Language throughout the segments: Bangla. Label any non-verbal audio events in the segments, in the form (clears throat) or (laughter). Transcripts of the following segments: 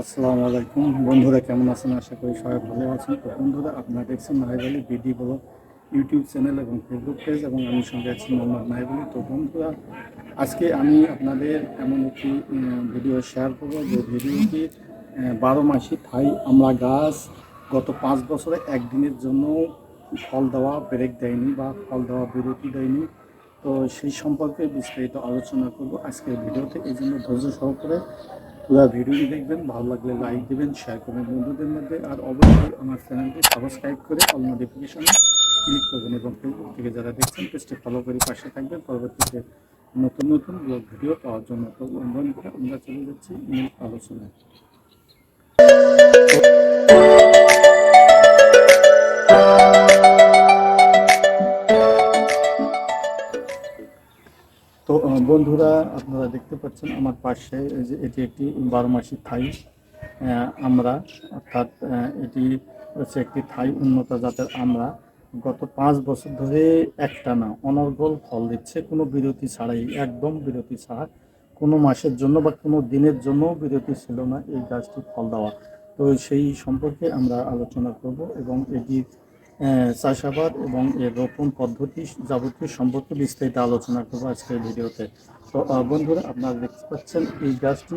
আসসালামু আলাইকুম। বন্ধুরা, কেমন আছেন? আশা করি সবাই ভালো আছেন। তো বন্ধুরা, আপনারা দেখছেন নাইব আলী বিডি বলো ইউটিউব চ্যানেল এবং ফেসবুক পেজ এবং আমি সঙ্গে আছি মোহাম্মদ নাইব আলী তো বন্ধুরা, আজকে আমি আপনাদের এমন একটি ভিডিও শেয়ার করব। যে ভিডিওটি বারো মাসি থাই আমরা গাছ গত পাঁচ বছরে একদিনের জন্য ফল দেওয়া ব্রেক দেয়নি বা ফল দেওয়া বিরতি দেয়নি। তো সেই সম্পর্কে বিস্তারিত আলোচনা করব আজকের ভিডিওতে এই জন্য ধৈর্য সহকারে পুরো ভিডিওটি দেখবেন, ভালো লাগলে লাইক দেবেন শেয়ার করবেন বন্ধুদের মধ্যে, আর অবশ্যই আমার চ্যানেলটি সাবস্ক্রাইব করে অল নোটিফিকেশনে ক্লিক করবেন এবং ফেসবুক থেকে যারা দেখছেন পেজটি ফলো করে পাশে থাকবেন। পরবর্তীতে নতুন নতুন ভিডিও পাওয়ার জন্য তো আমরা চলে যাচ্ছি আলোচনায়। বন্ধুরা আপনারা দেখতে পাচ্ছেন আমার পাশে যে এটি একটি বারো মাসি থাই আমরা অর্থাৎ এটি হচ্ছে একটি থাই উন্নত জাতের আমরা। গত পাঁচ বছর ধরে একটা না অনর্গল ফল দিচ্ছে কোনো বিরতি ছাড়াই একদম বিরতি ছাড়া। কোনো মাসের জন্য বা কোনো দিনের জন্য বিরতি ছিল না এই গাছটি ফল দেওয়া। তো সেই সম্পর্কে আমরা আলোচনা করব এবং আহ, চাষাবাদ এবং এর রোপণ পদ্ধতি যাবতীয় সম্পর্কে বিস্তারিত আলোচনা করব আজকের ভিডিওতে। তো বন্ধুরা আপনারা দেখতে পাচ্ছেন এই গাছটি।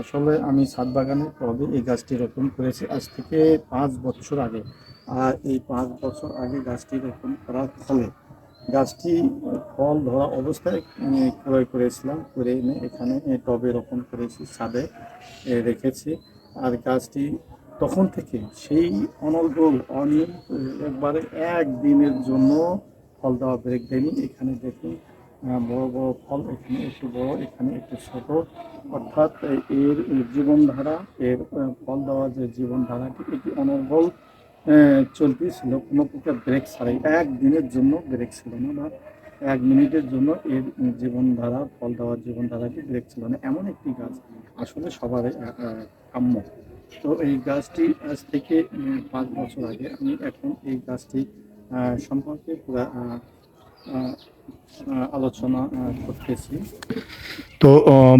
আসলে আমি ছাদ বাগানে তবে এই গাছটি রোপণ করেছি আজ থেকে পাঁচ বছর আগে। আর এই পাঁচ বছর আগে গাছটি রোপণ করার ফলে গাছটি ফল ধরা অবস্থায় উম, ক্রয় করেছিলাম করে এনে এখানে টবে রোপণ করেছি ছাদে রেখেছি। আর গাছটি তখন থেকে সেই অনর্গল অনিয়ম একবারে একদিনের জন্য ফল দেওয়া ব্রেক দেয়নি। এখানে দেখুন বড় বড় ফল এখানে একটু বড় এখানে একটু ছোট। অর্থাৎ এর জীবনধারা এর ফল দেওয়া যে জীবনধারাটি এটি অনর্গল আহ, চলতেছিল কোনো প্রকার ব্রেক ছাড়াই। একদিনের জন্য ব্রেক ছিল না বা এক মিনিটের জন্য এর জীবনধারা ফল দেওয়ার জীবনধারাটি ব্রেক ছিল না। এমন একটি গাছ আসলে সবার কাম্য। তো এই গাছটি আজ থেকে পাঁচ বছর আগে আমি এখন এই গাছটি সম্পর্কে পুরো আলোচনা করতেছি। তো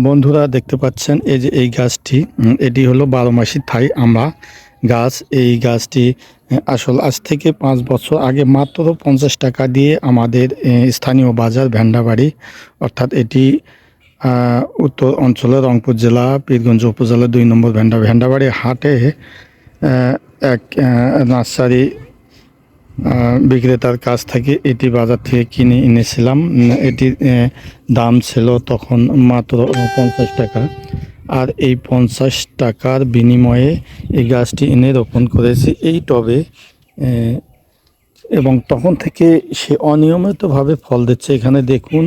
বন্ধুরা দেখতে পাচ্ছেন এই যে এই গাছটি এটি হলো বারো মাসি থাই আমরা গাছ। এই গাছটি আসল আজ থেকে পাঁচ বছর আগে মাত্র পঞ্চাশ টাকা দিয়ে আমাদের স্থানীয় বাজার ভ্যান্ডাবাড়ি অর্থাৎ এটি উত্তর অঞ্চলের রংপুর জেলা, পীরগঞ্জ উপজেলা দুই নম্বর ভেন্ডা ভ্যান্ডাবাড়ি হাটে এক নার্সারি বিক্রেতার কাছ থেকে এটি বাজার থেকে কিনে এনেছিলাম। এটির দাম ছিল তখন মাত্র পঞ্চাশ টাকা। আর এই পঞ্চাশ টাকার বিনিময়ে এই গাছটি এনে রোপণ করেছি এই টবে এবং তখন থেকে সে অনিয়মিতভাবে ফল দিচ্ছে। এখানে দেখুন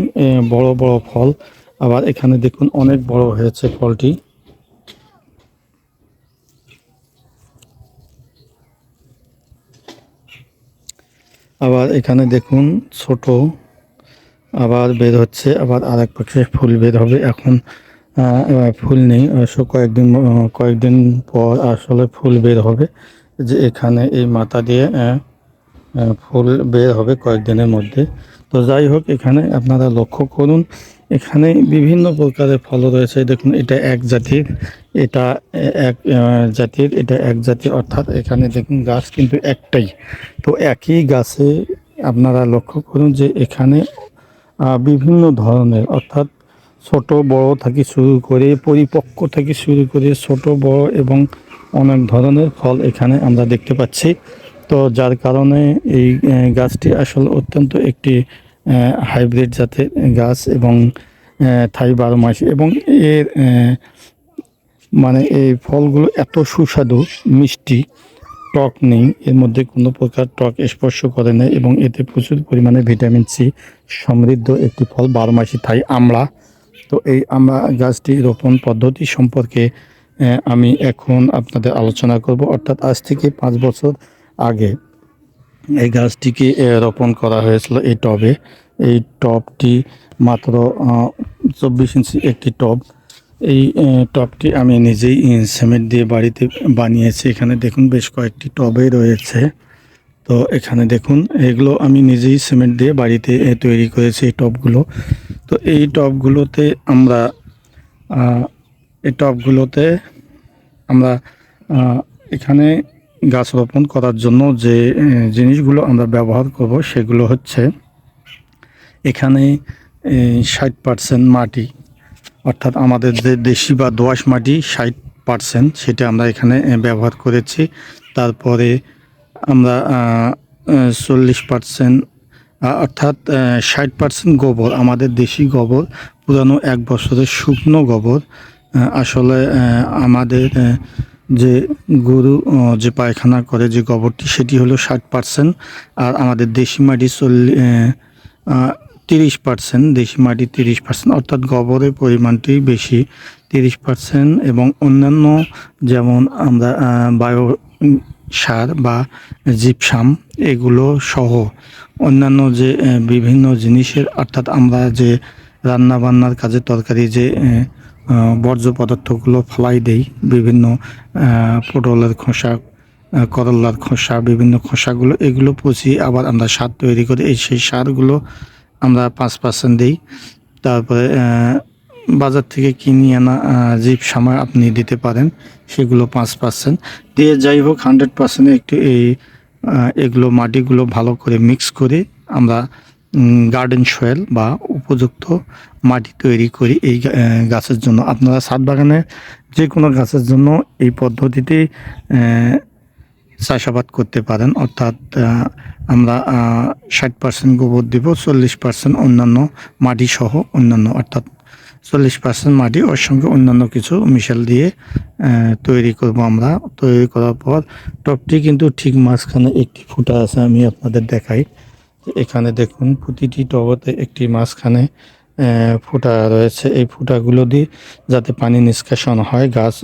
বড় বড় ফল। আবার এখানে দেখুন অনেক বড় হয়েছে ফলটি আবার এখানে দেখুন ছোট, আবার বের হচ্ছে, আবার আরেক পাশে ফুল বের হবে। এখন ফুল নেই কয়েকদিন কয়েকদিন পর আসলে ফুল বের হবে। যে এখানে এই মাথা দিয়ে ফুল বের হবে কয়েকদিনের মধ্যে। তো যাই হোক, এখানে আপনারা লক্ষ্য করুন এখানে বিভিন্ন প্রকারের ফল রয়েছে। দেখুন, এটা এক জাতির, এটা এক জাতির, এটা এক জাতির অর্থাৎ এখানে দেখুন গাছ কিন্তু একটাই। তো একই গাছে আপনারা লক্ষ্য করুন যে এখানে বিভিন্ন ধরনের, অর্থাৎ ছোট, বড় থেকে শুরু করে, পরিপক্ক থেকে শুরু করে, ছোট, বড় এবং অনেক ধরনের ফল এখানে আমরা দেখতে পাচ্ছি। তো যার কারণে এই গাছটি আসলে অত্যন্ত একটি হাইব্রিড জাতের গাছ এবং থাই বারো মাস এবং এর মানে এই ফলগুলো এত সুস্বাদু, মিষ্টি, টক নেই, এর মধ্যে কোনো প্রকার টক স্পর্শ করে না এবং এতে প্রচুর পরিমাণে ভিটামিন সি সমৃদ্ধ একটি ফল, বারো মাসি থাই আমড়া। তো এই আমড়া গাছটি রোপণ পদ্ধতি সম্পর্কে আমি এখন আপনাদের আলোচনা করব, অর্থাৎ আজ থেকে পাঁচ বছর আগে। এই গাছটিকে রোপণ করা হয়েছিল এই টবে। এই টবটি মাত্র চব্বিশ ইঞ্চি একটি টব। এই টবটি আমি নিজেই সিমেন্ট দিয়ে বাড়িতে বানিয়েছি। এখানে দেখুন বেশ কয়েকটি টবে রয়েছে। তো এখানে দেখুন, এগুলো আমি নিজেই সিমেন্ট দিয়ে বাড়িতে তৈরি করেছি এই টবগুলো। তো এই টবগুলোতে আমরা এই টবগুলোতে আমরা এখানে গাছ রোপণ করার জন্য যে জিনিসগুলো আমরা ব্যবহার করব সেগুলো হচ্ছে এখানে ষাট পার্সেন্ট মাটি, অর্থাৎ আমাদের যে দেশি বা দোআঁশ মাটি ষাট পার্সেন্ট সেটা আমরা এখানে ব্যবহার করেছি। তারপরে আমরা চল্লিশ পার্সেন্ট অর্থাৎ ষাট পার্সেন্ট গোবর, আমাদের দেশি গোবর, পুরানো এক বছরের শুকনো গোবর আসলে আমাদের যে গরু যে পায়খানা করে যে গোবরটি, সেটি হলো ষাট পার্সেন্ট আর আমাদের দেশি মাটি চল্লিশ তিরিশ পার্সেন্ট, দেশি মাটি তিরিশ পার্সেন্ট, অর্থাৎ গোবরের পরিমাণটি বেশি তিরিশ পার্সেন্ট এবং অন্যান্য যেমন আমরা বায়ো সার বা জিপসাম এগুলো সহ অন্যান্য যে বিভিন্ন জিনিসের, অর্থাৎ আমরা যে রান্না বান্নার কাজে, তরকারি যে বর্জ্য পদার্থগুলো ফেলাই দেই। বিভিন্ন পটলের খোসা করলার খোসা, বিভিন্ন খোসাগুলো, এগুলো পচিয়ে আবার আমরা সার তৈরি করি। এই সেই সারগুলো আমরা পাঁচ পার্সেন্ট দিই। তারপরে বাজার থেকে কিনে আনা জিপ সময় আপনি দিতে পারেন, সেগুলো পাঁচ পার্সেন্ট দিয়ে যাই হোক, হান্ড্রেড পার্সেন্ট একটু এই এগুলো মাটিগুলো ভালো করে মিক্স করে আমরা গার্ডেন সয়েল বা উপযুক্ত মাটি তৈরি করি এই গাছের জন্য। আপনারা ছাদ বাগানে যে কোনো গাছের জন্য এই পদ্ধতিতে চাষাবাদ করতে পারেন। অর্থাৎ আমরা ষাট পার্সেন্ট গোবর দিব, চল্লিশ পার্সেন্ট অন্যান্য মাটি সহ অন্যান্য, অর্থাৎ চল্লিশ পার্সেন্ট মাটি ওর সঙ্গে অন্যান্য কিছু মিশাল দিয়ে তৈরি করব আমরা। তৈরি করার পর টপটি কিন্তু ঠিক মাঝখানে একটি ফুটা আছে, আমি আপনাদের দেখাই। এখানে দেখুন, প্রতিটি টবতে একটি মাঝখানে ফুটা রয়েছে। এই ফুটাগুলো দিয়ে যাতে পানি নিষ্কাশন হয়, গাছ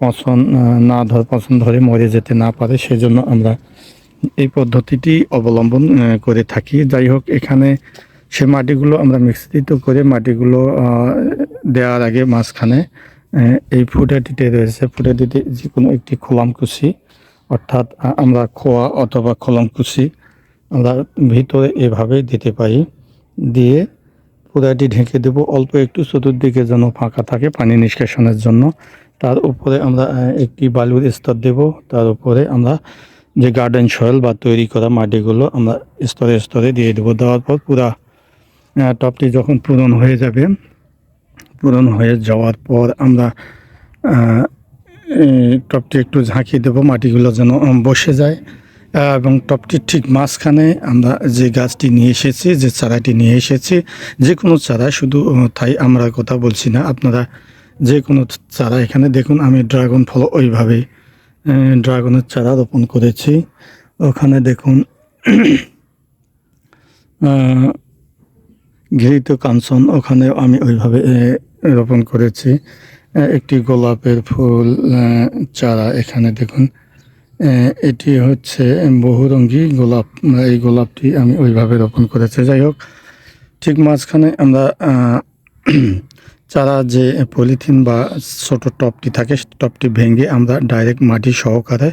পচন না ধর, পচন ধরে মরে যেতে না পারে, সেজন্য আমরা এই পদ্ধতিটি অবলম্বন করে থাকি। যাই হোক, এখানে সে মাটিগুলো আমরা মিশ্রিত করে মাটিগুলো দেওয়ার আগে মাঝখানে এই ফুটাটিতে রয়েছে, ফুটাটিতে যে কোনো একটি খোলামকুচি অর্থাৎ আমরা খোয়া অথবা খোলামকুচি আমরা ভিতরে এভাবে দিতে পারি। দিয়ে পুরাটি ঢেকে দেব, অল্প একটু চতুর্দিকে যেন ফাঁকা থাকে পানি নিষ্কাশনের জন্য। তার উপরে আমরা একটি বালুর স্তর দেব। তার উপরে আমরা যে গার্ডেন সয়েল বা তৈরি করা মাটিগুলো আমরা স্তরে স্তরে দিয়ে দেবো। দেওয়ার পর পুরা টবটি যখন পূরণ হয়ে যাবে, পূরণ হয়ে যাওয়ার পর আমরা টবটি একটু ঝাঁকিয়ে দেবো। মাটিগুলো যেন বসে যায়। এবং টবটির ঠিক মাঝখানে আমরা যে গাছটি নিয়ে এসেছি, যে চারাটি নিয়ে এসেছি, যে কোনো চারা শুধু তাই আমরা কথা বলছি না। আপনারা যে কোনো চারা এখানে দেখুন, আমি ড্রাগন ফল ওইভাবে ড্রাগনের চারা রোপণ করেছি। ওখানে দেখুন ঘৃত কাঞ্চন ওখানে আমি ওইভাবে রোপণ করেছি। একটি গোলাপের ফুল চারা এখানে দেখুন এটি হচ্ছে বহুরঙ্গী গোলাপ। এই গোলাপটি আমি ওইভাবে রোপণ করেছি। যাই হোক, ঠিক মাঝখানে আমরা (clears throat) চারা যে পলিথিন বা ছোট টপটি থাকে টপটি ভেঙে আমরা ডাইরেক্ট মাটি সহকারে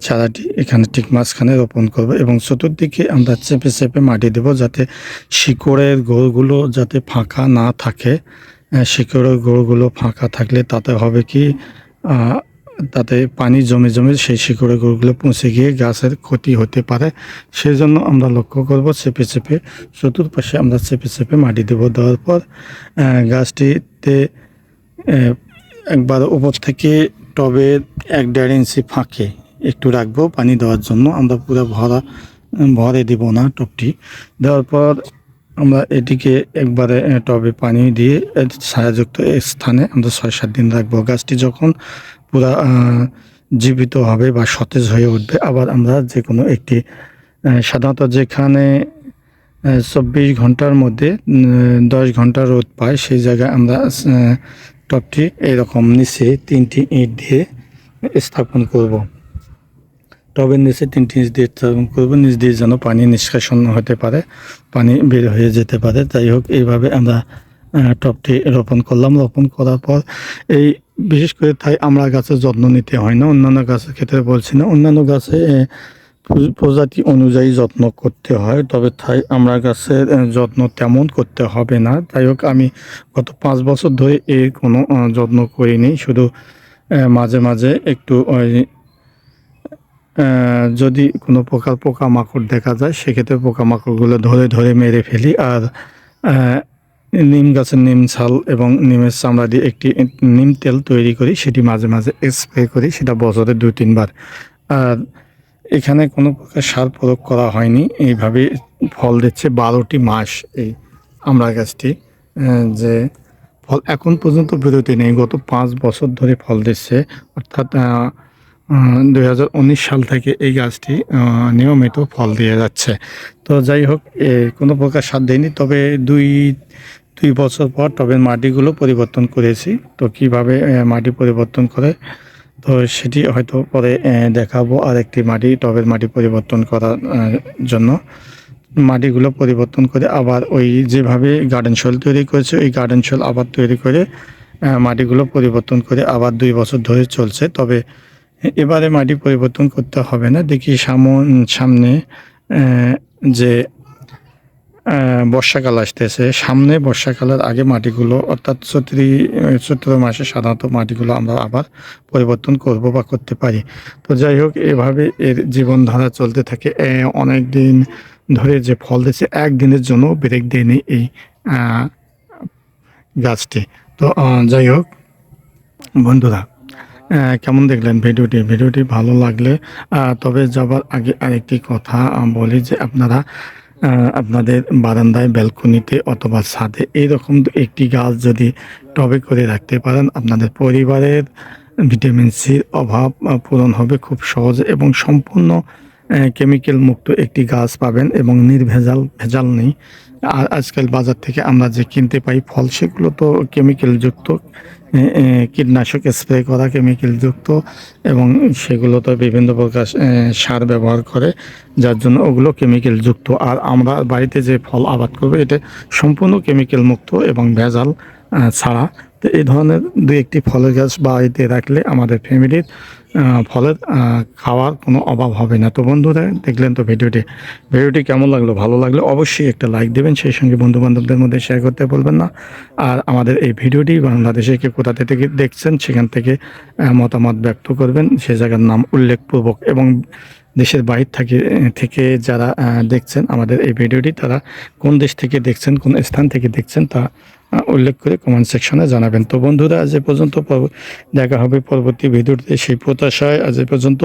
চারাটি এখানে ঠিক মাঝখানে রোপণ করব এবং চতুর্দিকে আমরা চেপে চেপে মাটি দেব যাতে শিকড়ের গোড়গুলো যাতে ফাঁকা না থাকে। শিকড়ের গোড়গুলো ফাঁকা থাকলে তাতে হবে কি তাতে পানি জমে জমে সেই শিকড়ের গোড়গুলো পৌঁছে গিয়ে গাছের ক্ষতি হতে পারে। সেই জন্য আমরা লক্ষ্য করব চেপে চেপে চতুর্পাশে আমরা চেপে চেপে মাটি দেবো। দেওয়ার পর গাছটিতে একবার উপর থেকে টবের এক দেড় ইঞ্চি ফাঁকে একটু রাখব পানি দেওয়ার জন্য। আমরা পুরো ভরা, ভরে দিব না টবটি দেওয়ার পর আমরা এটিকে একবারে টবে পানি দিয়ে ছায়াযুক্ত স্থানে আমরা ছয় সাত দিন রাখব। গাছটি যখন পুরা জীবিত হবে বা সতেজ হয়ে উঠবে, আবার আমরা যে কোনো একটি সাধারণত যেখানে চব্বিশ ঘণ্টার মধ্যে দশ ঘণ্টা রোদ পায়, সেই জায়গায় আমরা টবটি এরকম নিচে তিনটি ইট দিয়ে স্থাপন করব। টবের নিচে তিনটি ইঞ্চ দিয়ে স্থাপন করব। নিচ দিয়ে যেন পানি নিষ্কাশন হতে পারে, পানি বের হয়ে যেতে পারে। যাই হোক, এইভাবে আমরা টবটি রোপণ করলাম। রোপণ করার পর এই বিশেষ করে তাই আমরা গাছের যত্ন নিতে হয় না। অন্যান্য গাছের ক্ষেত্রে বলছি না। অন্যান্য গাছে প্রজাতি অনুযায়ী যত্ন করতে হয়, তবে তাই আমরা গাছের যত্ন তেমন করতে হবে না। যাই হোক, আমি গত পাঁচ বছর ধরে এর কোনো যত্ন করিনি। শুধু মাঝে মাঝে একটু যদি কোনো প্রকার পোকামাকড় দেখা যায়, সেক্ষেত্রে পোকামাকড়গুলো ধরে ধরে মেরে ফেলি। আর নিম গাছের নিম ছাল এবং নিমের চামড়া দিয়ে একটি নিম তেল তৈরি করি, সেটি মাঝে মাঝে স্প্রে করি, সেটা বছরে দু, তিনবার। আর এখানে কোনো প্রকার সার প্রয়োগ করা হয়নি। এইভাবে ফল দিচ্ছে বারোটি মাস এই আমরা গাছটি যে ফল এখন পর্যন্ত বিরতি নেই। গত পাঁচ বছর ধরে ফল দিচ্ছে। অর্থাৎ দুই হাজার উনিশ সাল থেকে এই গাছটি নিয়মিত ফল দিয়ে যাচ্ছে। তো যাই হোক কোনো প্রকার সার দেয়নি তবে দুই দুই বছর পর টবের মাটিগুলো পরিবর্তন করেছি। তো কীভাবে মাটি পরিবর্তন করে, তো সেটি হয়তো পরে দেখাবো আর একটি মাটি, টবের মাটি পরিবর্তন করার জন্য। মাটিগুলো পরিবর্তন করে আবার ওই যেভাবে গার্ডেন সয়েল তৈরি করেছে, ওই গার্ডেন সয়েল আবার তৈরি করে মাটিগুলো পরিবর্তন করে আবার দুই বছর ধরে চলছে। তবে এবারে মাটি পরিবর্তন করতে হবে না। দেখি সামন, সামনে যে বর্ষাকাল আসতেছে, সামনে বর্ষাকালের আগে মাটিগুলো, অর্থাৎ চৈত্রি, চৈত্র মাসে সাধারণত মাটিগুলো আমরা আবার পরিবর্তন করব বা করতে পারি। তো যাই হোক, এভাবে এর জীবনধারা চলতে থাকে। অনেক দিন ধরে যে ফল দিচ্ছে, একদিনের জন্য ব্রেক দেয়নি এই গাছটি। তো যাই হোক, বন্ধুরা কেমন দেখলেন ভিডিওটি? ভিডিওটি ভালো লাগলে তবে যাবার আগে আরেকটি কথা বলি যে আপনারা আপনাদের বারান্দায় ব্যালকনিতে অথবা ছাদে এইরকম একটি গাছ যদি টবে করে রাখতে পারেন, আপনাদের পরিবারের ভিটামিন সির অভাব পূরণ হবে খুব সহজে এবং সম্পূর্ণ কেমিক্যাল মুক্ত একটি গাছ পাবেন এবং নির্ভেজাল, ভেজাল নেই। আজকাল বাজার থেকে আমরা যে কিনতে পাই ফল সেগুলো তো কেমিক্যাল যুক্ত এ, এ, কীটনাশক স্প্রে করা কেমিক্যাল যুক্ত এবং সেগুলো তো বিভিন্ন প্রকার সার ব্যবহার করে যার জন্য ওগুলো কেমিক্যাল যুক্ত। আর আমরা বাড়িতে যে ফল আবাদ করব এটা সম্পূর্ণ কেমিক্যাল মুক্ত এবং ভেজাল ছাড়া। তো এই ধরনের দু একটি ফলের গাছ বাড়িতে রাখলে আমাদের ফ্যামিলির ফলের খাওয়ার কোনো অভাব হবে না। তো বন্ধুরা, দেখলেন তো ভিডিওটি। ভিডিওটি কেমন লাগল? ভালো লাগলে অবশ্যই একটা লাইক দেবেন, সেই সঙ্গে বন্ধু বান্ধবদের মধ্যে শেয়ার করতে বলবেন না। আর আমাদের এই ভিডিওটি বাংলাদেশে কে কোথা থেকে দেখছেন, সেখান থেকে মতামত ব্যক্ত করবেন। সে জায়গার নাম উল্লেখপূর্বক এবং দেশের বাইরে থেকে থেকে যারা দেখছেন আমাদের এই ভিডিওটি, তারা কোন দেশ থেকে দেখছেন, কোন স্থান থেকে দেখছেন তা উল্লেখ করে কমেন্ট সেকশনে জানাবেন। তো বন্ধুরা, আজ পর্যন্ত পর- দেখা হবে পরবর্তী ভিডিওতে। সেই প্রত্যাশায় আজ পর্যন্ত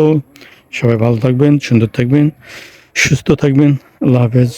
সবাই ভালো থাকবেন, সুন্দর থাকবেন, সুস্থ থাকবেন। আল্লাহ হাফেজ।